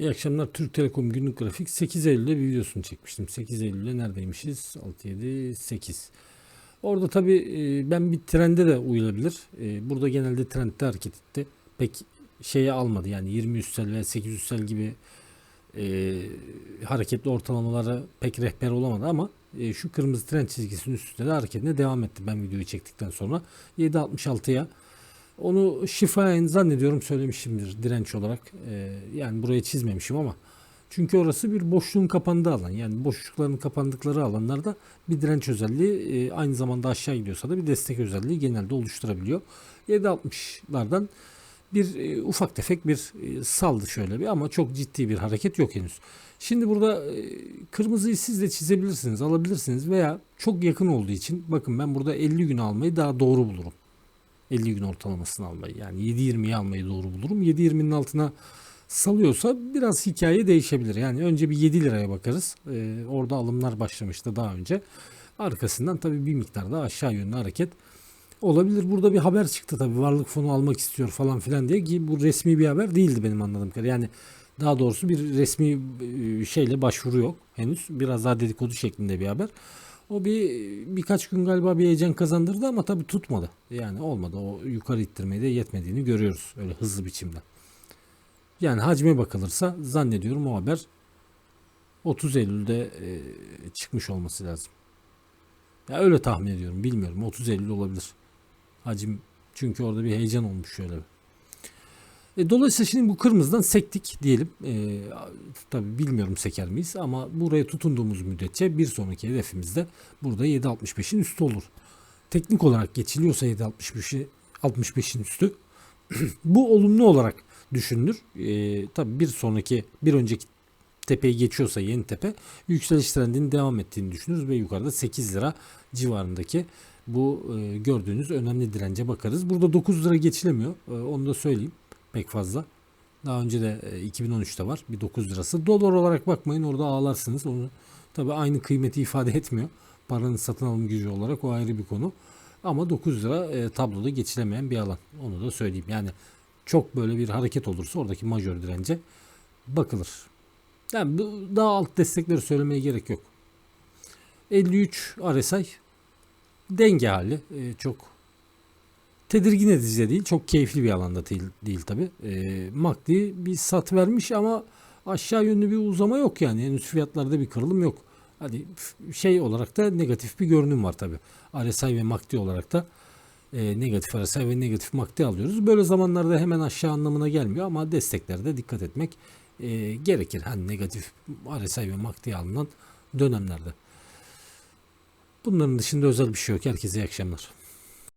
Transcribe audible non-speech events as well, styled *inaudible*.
İyi akşamlar. Türk Telekom günlük grafik 8 Eylül'de bir videosunu çekmiştim. 8 Eylül'de neredeymişiz? 6, 7, 8. Orada tabii e, ben bir trende de uyulabilir. E, Burada genelde trendde hareket etti. Pek şeye almadı yani 20 üstel ve 8 üstel gibi e, hareketli ortalamalara pek rehber olamadı ama şu kırmızı trend çizgisinin üstünde de hareketine devam etti ben videoyu çektikten sonra. 7.66'ya onu şifayen zannediyorum söylemişimdir direnç olarak. Ee, yani buraya çizmemişim ama. Çünkü orası bir boşluğun kapandığı alan. Yani boşlukların kapandıkları alanlarda bir direnç özelliği e, aynı zamanda aşağı gidiyorsa da bir destek özelliği genelde oluşturabiliyor. 7.60'lardan bir e, ufak tefek bir e, saldı şöyle bir ama çok ciddi bir hareket yok henüz. Şimdi burada e, kırmızıyı siz de çizebilirsiniz, alabilirsiniz veya çok yakın olduğu için bakın ben burada 50 gün almayı daha doğru bulurum. 50 gün ortalamasını almayı yani 7.20'yi almayı doğru bulurum. 7.20'nin altına salıyorsa biraz hikaye değişebilir. Yani önce bir 7 liraya bakarız. Ee, orada alımlar başlamıştı daha önce. Arkasından tabii bir miktar daha aşağı yönlü hareket olabilir. Burada bir haber çıktı tabii varlık fonu almak istiyor falan filan diye ki bu resmi bir haber değildi benim anladığım kadarıyla. Yani daha doğrusu bir resmi e, şeyle başvuru yok henüz. Biraz daha dedikodu şeklinde bir haber. O bir birkaç gün galiba bir heyecan kazandırdı ama tabii tutmadı. Yani olmadı. O yukarı ittirmeye de yetmediğini görüyoruz öyle hızlı biçimde. Yani hacme bakılırsa zannediyorum o haber 30 Eylül'de e, çıkmış olması lazım. Ya öyle tahmin ediyorum. Bilmiyorum. 30 Eylül olabilir. Hacim çünkü orada bir heyecan olmuş şöyle. E, dolayısıyla şimdi bu kırmızıdan sektik diyelim. E, tabii bilmiyorum seker miyiz ama buraya tutunduğumuz müddetçe bir sonraki hedefimiz de burada 7.65'in üstü olur. Teknik olarak geçiliyorsa 7.65'i 65'in üstü *clears throat* bu olumlu olarak düşünülür. E, tabii bir sonraki bir önceki tepeyi geçiyorsa yeni tepe yükseliş trendinin devam ettiğini düşünürüz ve yukarıda 8 lira civarındaki bu e, gördüğünüz önemli dirence bakarız. Burada 9 lira geçilemiyor. E, onu da söyleyeyim pek fazla. Daha önce de e, 2013'te var bir 9 lirası. Dolar olarak bakmayın orada ağlarsınız. Onu tabii aynı kıymeti ifade etmiyor. Paranın satın alım gücü olarak o ayrı bir konu. Ama 9 lira e, tabloda geçilemeyen bir alan. Onu da söyleyeyim. Yani çok böyle bir hareket olursa oradaki majör dirence bakılır. Yani bu- daha alt destekleri söylemeye gerek yok. 53 RSI denge hali. E, çok tedirgin edici de değil. Çok keyifli bir alanda değil, değil tabi. E, MACD bir sat vermiş ama aşağı yönlü bir uzama yok yani. Henüz fiyatlarda bir kırılım yok. Hadi f- şey olarak da negatif bir görünüm var tabi. RSI ve MACD olarak da e, negatif RSI ve negatif MACD alıyoruz. Böyle zamanlarda hemen aşağı anlamına gelmiyor ama desteklerde dikkat etmek e, gerekir. Hani negatif RSI ve MACD alınan dönemlerde. Bunların dışında özel bir şey yok. Herkese iyi akşamlar.